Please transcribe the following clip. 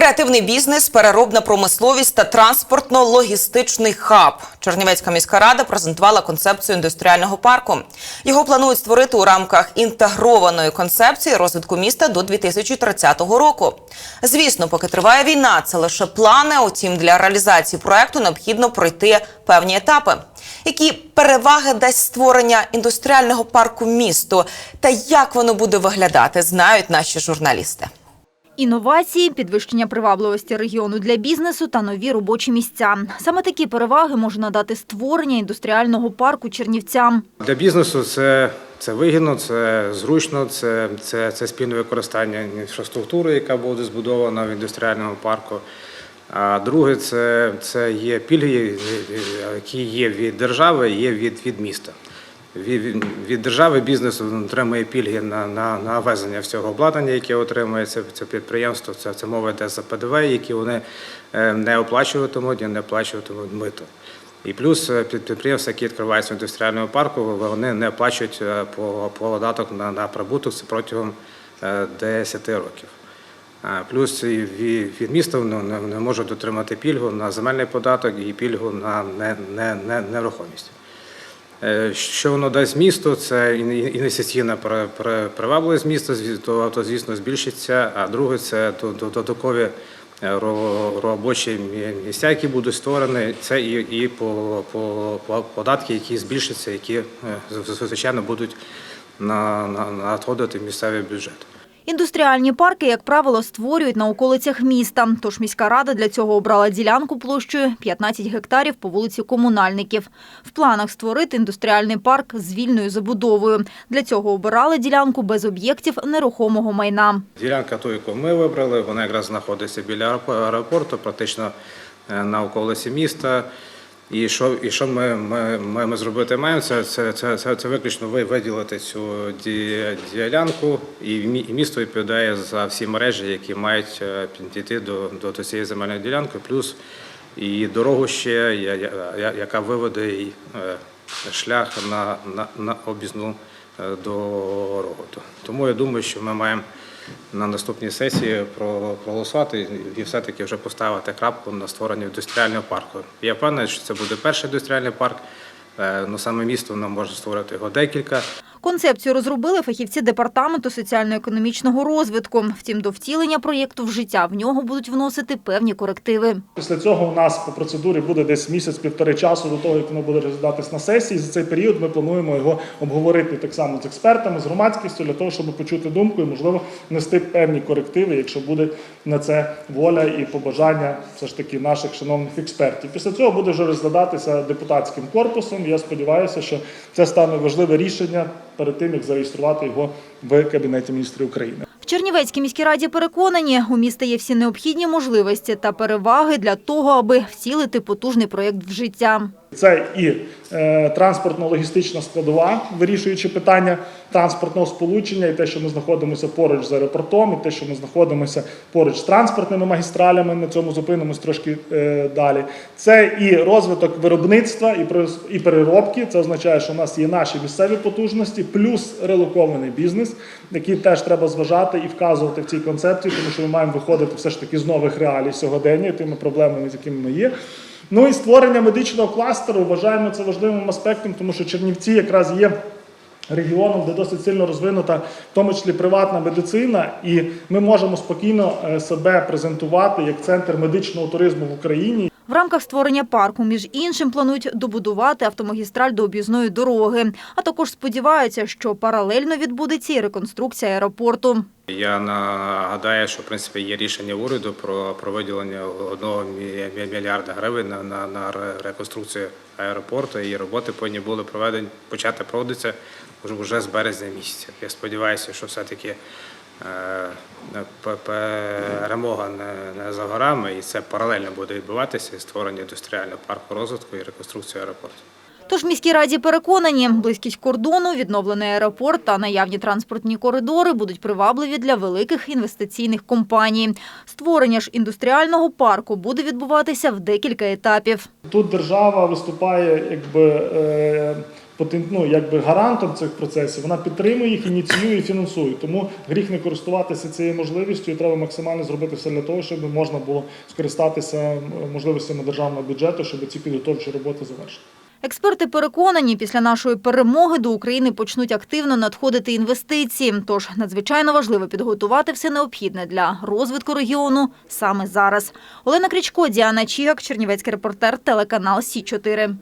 Креативний бізнес, переробна промисловість та транспортно-логістичний хаб. Чернівецька міська рада презентувала концепцію індустріального парку. Його планують створити у рамках інтегрованої концепції розвитку міста до 2030 року. Звісно, поки триває війна, це лише плани. Утім, для реалізації проекту необхідно пройти певні етапи. Які переваги дасть створення індустріального парку місту та як воно буде виглядати, знають наші журналісти. Інновації, підвищення привабливості регіону для бізнесу та нові робочі місця. Саме такі переваги може надати створення індустріального парку Чернівцям. Для бізнесу це, це вигідно, це зручно, це, це, це спільне використання інфраструктури, яка буде збудована в індустріальному парку. А друге, це, це є пільги, які є від держави, є від, від міста. Від, держави бізнес отримує пільги на, на, на ввезення всього обладнання, яке отримує це, це підприємство. Це, це мова йде за ПДВ, які вони е, не оплачуватимуть і не оплачуватимуть мито. І плюс е, підприємства, які відкриваються в індустріальному парку, вони не оплачують е, по, по податок на, на прибуток протягом е, 10 років. Плюс від, міста не, не можуть отримати пільгу на земельний податок і пільгу на не, не, не, нерухомість. Е, Що воно дасть місту, це ін- інвестиційна при- при- привабливість міста, то, звісно збільшиться. А друге, це до- до- додаткові е, робочі місця, які будуть створені. Це і, і по, по, по податки, які збільшаться, які е, звичайно будуть на, на, надходити місцевий бюджет. Індустріальні парки, як правило, створюють на околицях міста. Тож міська рада для цього обрала ділянку площею 15 гектарів по вулиці Комунальників. В планах створити індустріальний парк з вільною забудовою. Для цього обирали ділянку без об'єктів нерухомого майна. Ділянка ту, яку ми вибрали, вона якраз знаходиться біля аеропорту, практично е, на околиці міста. І що, і що ми, ми, ми зробити маємо, це, це, це, це, це виключно ви- виділити цю ділянку, і місто відповідає за всі мережі, які мають е, підійти до, до, цієї земельної ділянки, плюс і дорогу ще, я- яка виведе е, шлях на, на, на об'їзну е, роботу. Тому я думаю, що ми маємо на наступній сесії проголосувати і все-таки вже поставити крапку на створення індустріального парку. Я впевнений, що це буде перший індустріальний парк. але Ну, саме місто нам може створити його декілька. Концепцію розробили фахівці департаменту соціально-економічного розвитку. Втім, до втілення проєкту в життя в нього будуть вносити певні корективи. Після цього у нас по процедурі буде десь місяць-півтори часу до того, як воно буде розглядатись на сесії. За цей період ми плануємо його обговорити так само з експертами, з громадськістю, для того, щоб почути думку і, можливо, внести певні корективи, якщо буде на це воля і побажання все ж таки наших шановних експертів. Після цього буде вже розглядатися депутатським корпусом. Я сподіваюся, що це стане важливе рішення перед тим, як зареєструвати його в Кабінеті міністрів України. В Чернівецькій міській раді переконані, у міста є всі необхідні можливості та переваги для того, аби втілити потужний проєкт в життя. Це і е, транспортно-логістична складова, вирішуючи питання транспортного сполучення, і те, що ми знаходимося поруч з аеропортом, і те, що ми знаходимося поруч з транспортними магістралями. На цьому зупинимось трошки е, далі. Це і розвиток виробництва, і, переробки. Це означає, що у нас є наші місцеві потужності, плюс релокований бізнес, який теж треба зважати і вказувати в цій концепції, тому що ми маємо виходити все ж таки з нових реалій сьогодення, тими проблемами, з якими ми є. Ну і створення медичного кластеру вважаємо це важливим аспектом, тому що Чернівці якраз є регіоном, де досить сильно розвинута, в тому числі приватна медицина, і ми можемо спокійно е, себе презентувати як центр медичного туризму в Україні. В рамках створення парку, між іншим, планують добудувати автомагістраль до об'їзної дороги. А також сподіваються, що паралельно відбудеться і реконструкція аеропорту. Я нагадаю, що в принципі є рішення уряду про, про виділення одного мі- мі- мільярда гривень на, на, реконструкцію аеропорту, і роботи повинні були проведені почати проводитися вже, з березня місяця. Я сподіваюся, що все-таки е, п- перемога не, не за горами, і це паралельно буде відбуватися і створення індустріального парку розвитку і реконструкцію аеропорту. Тож міській раді переконані, близькість кордону, відновлений аеропорт та наявні транспортні коридори будуть привабливі для великих інвестиційних компаній. Створення ж індустріального парку буде відбуватися в декілька етапів. Тут держава виступає якби е, ну, якби гарантом цих процесів, вона підтримує їх, ініціює і фінансує. Тому гріх не користуватися цією можливістю, і треба максимально зробити все для того, щоб можна було скористатися можливостями державного бюджету, щоб ці підготовчі роботи завершити. Експерти переконані, після нашої перемоги до України почнуть активно надходити інвестиції. Тож надзвичайно важливо підготувати все необхідне для розвитку регіону саме зараз. Олена Крічко, Діана Чігак, Чернівецький репортер, телеканал Сі 4